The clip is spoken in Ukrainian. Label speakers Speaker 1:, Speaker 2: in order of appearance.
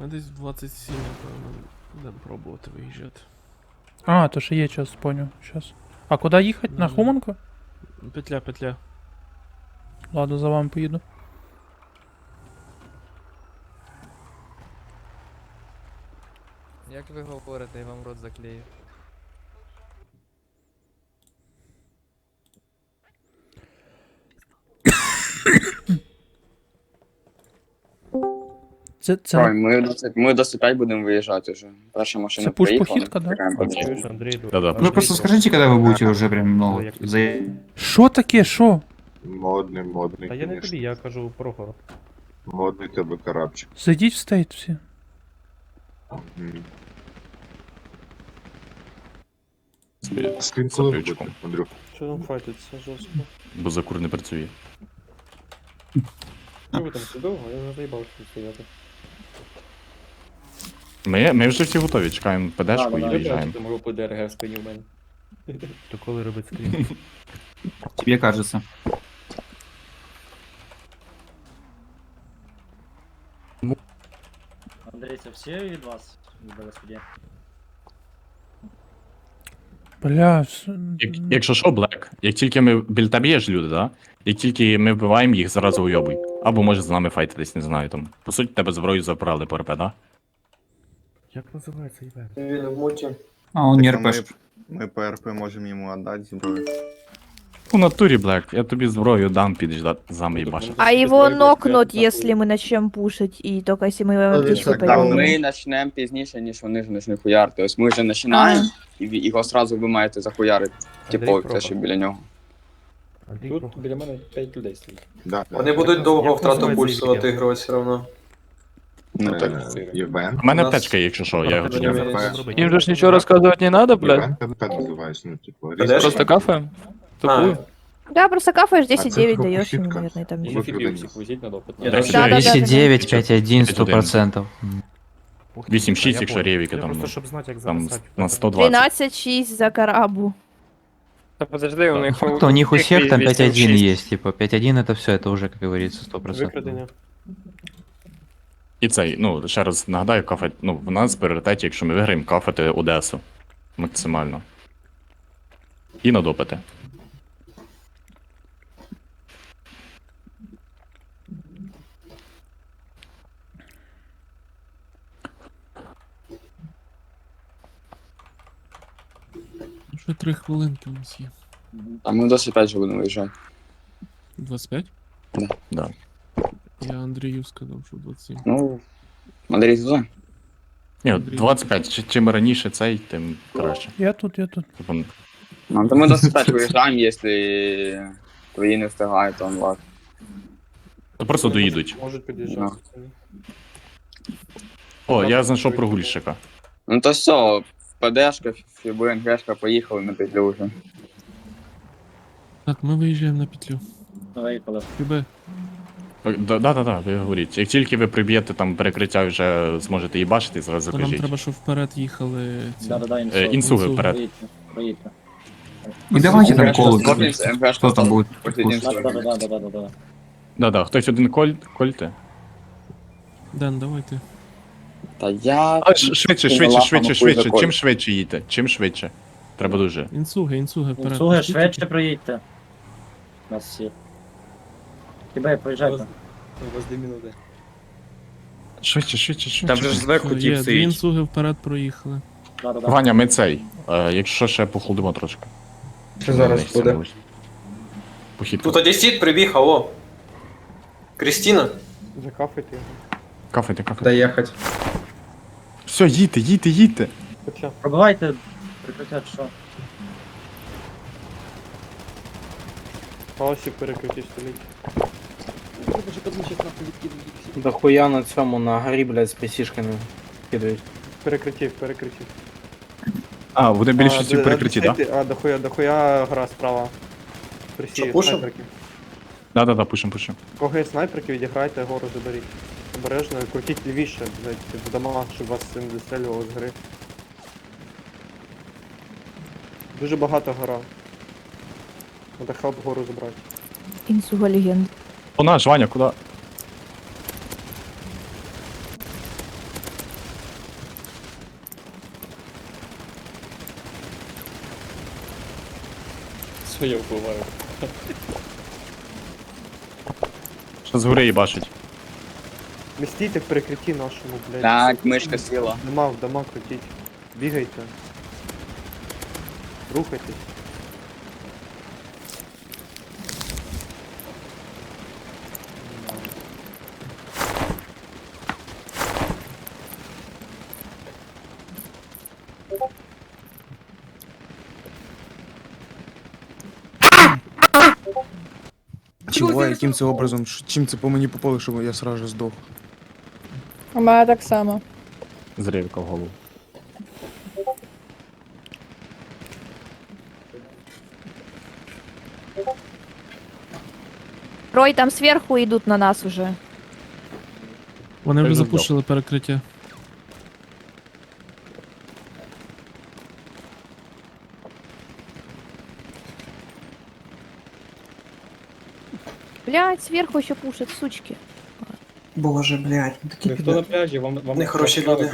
Speaker 1: Ми десь 27, напевно, будемо пробувати виїжджати.
Speaker 2: А, то ще є час, понял. Щас. А куди їхати? На
Speaker 1: Мгм.
Speaker 2: Хуманку?
Speaker 1: Петля, петля.
Speaker 2: Ладно, за вами поїду.
Speaker 3: Як ви говорите, я вам рот заклею.
Speaker 2: Це, це,
Speaker 4: Ой, ми, до С- ми до С5 будемо виїжджати вже. Перша машина
Speaker 2: Це пуш-похідка, да?
Speaker 5: Да-да.
Speaker 6: Вы просто скажите, когда вы будете уже прям, ну, за...
Speaker 2: Що таке, що?
Speaker 7: Модний, модний,
Speaker 8: Та я не
Speaker 7: конечно.
Speaker 8: тобі, я кажу Прохору.
Speaker 7: Модний тебе карабчик.
Speaker 2: Зайдіть в стейт всі.
Speaker 7: М. Коли буде, Андрюх?
Speaker 1: Що там файтиться жорстко?
Speaker 5: Бо закур не працює.
Speaker 8: Що ви там все довго? Я вже заїбав тут стояти.
Speaker 5: Ми, ми вже всі готові, чекаємо ПДшку і
Speaker 8: Ви
Speaker 5: виїжджаємо.
Speaker 8: бачите мого ПДРГ в спині в мене. То коли робить скрін?
Speaker 6: Тебе кажется.
Speaker 9: Андрей, це всі від вас судді?
Speaker 2: Бля, с-
Speaker 5: Як, якщо що, Блек, як тільки ми біля тебе є ж люди, да? Як тільки ми вбиваємо їх, зразу уйобуй. Або може з нами файтитись, не знаю там. По суті, тебе зброю забрали по РП, да?
Speaker 8: Як називається івент?
Speaker 1: Він в муті.
Speaker 6: А, он не
Speaker 10: Так, а
Speaker 6: РПш.
Speaker 10: мы, мы по РП можем ему отдать зброю.
Speaker 5: У натурі, Блек, я тобі зброю дам, підеш да, зам їбаш.
Speaker 3: А его нокнут, если мы начнем пушить, и только если мы его птичку
Speaker 4: Так,
Speaker 3: пойдем.
Speaker 4: ми почнемо пізніше, ніж вони ж почнуть хуярити. Ось ми вже починаємо, і ви- його одразу ви маєте захуярити. Типу, те, що біля нього.
Speaker 8: Андрій Тут біля мене 5 людей стоїть.
Speaker 7: Да, да.
Speaker 1: Вони будуть довго
Speaker 8: Як
Speaker 1: втрату
Speaker 8: називається
Speaker 1: пульсу
Speaker 8: ігра?
Speaker 1: отигрувати все одно.
Speaker 4: Ну, так.
Speaker 7: Е, Євент.
Speaker 5: У мене
Speaker 1: У нас-
Speaker 5: аптечка, є, якщо що, я його
Speaker 1: Ні,
Speaker 5: підняв.
Speaker 1: ні, ні.
Speaker 2: Їм же ж нічого розказувати не треба, блядь.
Speaker 7: Євент ТВК називається, ну, типу,
Speaker 1: Подожди.
Speaker 7: різко.
Speaker 1: Просто
Speaker 2: кафе?
Speaker 1: А,
Speaker 3: Да, просто кафаешь
Speaker 7: А це
Speaker 3: 10-9 даешь ему,
Speaker 7: пропустітка.
Speaker 3: наверное, там.
Speaker 7: Ви
Speaker 8: Інфібів
Speaker 7: продані.
Speaker 8: всіх возіть на допит.
Speaker 9: Я
Speaker 5: Да,
Speaker 9: даже-
Speaker 3: Да, да, да, да.
Speaker 6: 10-9, 5-1,
Speaker 5: 100%.
Speaker 6: 100%.
Speaker 5: 8-6,
Speaker 8: Я
Speaker 5: якщо
Speaker 8: понял.
Speaker 5: ревіки
Speaker 8: Я
Speaker 5: там,
Speaker 8: Просто
Speaker 5: ну,
Speaker 8: щоб знати, як
Speaker 5: там
Speaker 8: записати.
Speaker 5: на 120.
Speaker 3: 13-6 за карабу.
Speaker 1: Та подожди, у них...
Speaker 6: То у них у всех там 5-1 есть, типа 5-1 это все, это уже, как говорится, 100%.
Speaker 1: Викрадення.
Speaker 5: І цей, ну, ще раз нагадаю, кафе, ну, в нас в пріоритеті, якщо ми виграємо, кафети Одесу. Максимально. І на допити.
Speaker 1: Ще 3 хвилинки у нас є.
Speaker 4: А ми до С5 вже будемо виїжджати.
Speaker 1: 25?
Speaker 4: Да.
Speaker 1: Я Андрію сказав, що 27.
Speaker 4: Ну, Андрій туди.
Speaker 5: Ні, от 25, чи- чим раніше цей, тим краще.
Speaker 2: Я тут, я тут.
Speaker 5: Типу,
Speaker 4: Ну, то ми до С5 виїжджаємо, якщо твої не встигають, то ладно.
Speaker 5: то просто доїдуть.
Speaker 8: Можуть під'їжджати.
Speaker 4: Ну.
Speaker 5: О, я знайшов прогульщика.
Speaker 4: Ну то все, ПДшка, ФБНГшка, поїхали на петлю вже.
Speaker 1: Так, ми виїжджаємо на петлю.
Speaker 9: Виїхали.
Speaker 1: Любе.
Speaker 5: Да, да, да, да, ви говоріть. Як тільки ви приб'єте там перекриття, вже зможете їбачити, зразу
Speaker 1: То нам
Speaker 5: кажіть.
Speaker 1: треба, щоб вперед їхали ці.
Speaker 9: Да-да-да,
Speaker 5: Е, інсуги вперед.
Speaker 9: Поїдьте, поїдьте.
Speaker 6: И давайте там колы.
Speaker 4: стопнеться,
Speaker 6: там.
Speaker 9: Да-да-да-да-да-да.
Speaker 5: Да, да, хтось один коль, кольте.
Speaker 1: Ден, давайте.
Speaker 4: Та я...
Speaker 5: А, ш- швидше, швидше, швидше, швидше. Чим швидше їдьте, чим швидше. Треба дуже.
Speaker 1: Інсуги, інсуги вперед.
Speaker 9: Інсуги, швидше
Speaker 1: тільки.
Speaker 9: проїдьте. Нас всі. Хіба проїжджайте.
Speaker 8: У вас 2 минути.
Speaker 5: Швидше, швидше, швидше.
Speaker 10: Там же ж зверху
Speaker 1: Все, Є, дві
Speaker 10: стоїть.
Speaker 1: інсуги вперед проїхали.
Speaker 9: Да-да-да.
Speaker 5: Ваня, ми цей. Е, якщо ще похолодимо трошки.
Speaker 1: Що зараз буде?
Speaker 5: Похід.
Speaker 1: Тут одесіт прибіг, алло. Крістіна.
Speaker 8: Закафайте його.
Speaker 5: Кафайте, кафайте.
Speaker 1: Доїхати.
Speaker 5: Все, їдьте, їдьте, їдьте.
Speaker 8: Петля.
Speaker 9: Пробивайте прикриття, чи що?
Speaker 8: Паласі перекриті стоїть.
Speaker 11: Да хуя на цьому на горі, блядь, з пісішками кидають.
Speaker 8: Перекриті, перекриті.
Speaker 5: А, вони більше
Speaker 8: де-
Speaker 5: перекриті, так?
Speaker 8: А, дохуя, дохуя гра справа. Присі,
Speaker 1: Що, пушим?
Speaker 8: снайперки.
Speaker 5: Да, да, да, пишем, пишем.
Speaker 8: Кого є снайперки, відіграйте, гору заберіть. Обережно, крутіть лівіше, блядь, в домах, щоб вас не дострілювало з гри. Дуже багато гора. Надо хелп гору забрати.
Speaker 3: Инсуга легенд.
Speaker 5: О, наш, Ваня, куди?
Speaker 1: Своє вбиваю.
Speaker 5: Що згори їбашить.
Speaker 8: Не стійте в прикритті нашому, блядь.
Speaker 4: Так, мишка сіла.
Speaker 8: Дома в дома крутіть. Бігайте. Рухайтесь.
Speaker 10: Чого, яким це образом? Ш- Чим це по мені попало, щоб я сразу здох?
Speaker 3: У мене так само.
Speaker 5: Зрівка в голову.
Speaker 3: Рой, там сверху идут на нас уже.
Speaker 1: Вони вже
Speaker 5: вже
Speaker 1: запушили перекриття.
Speaker 3: Блядь, сверху еще пушат, сучки.
Speaker 11: Боже, блядь, такі
Speaker 1: Хто на пляжі, вам, вам
Speaker 11: Нехороші люди.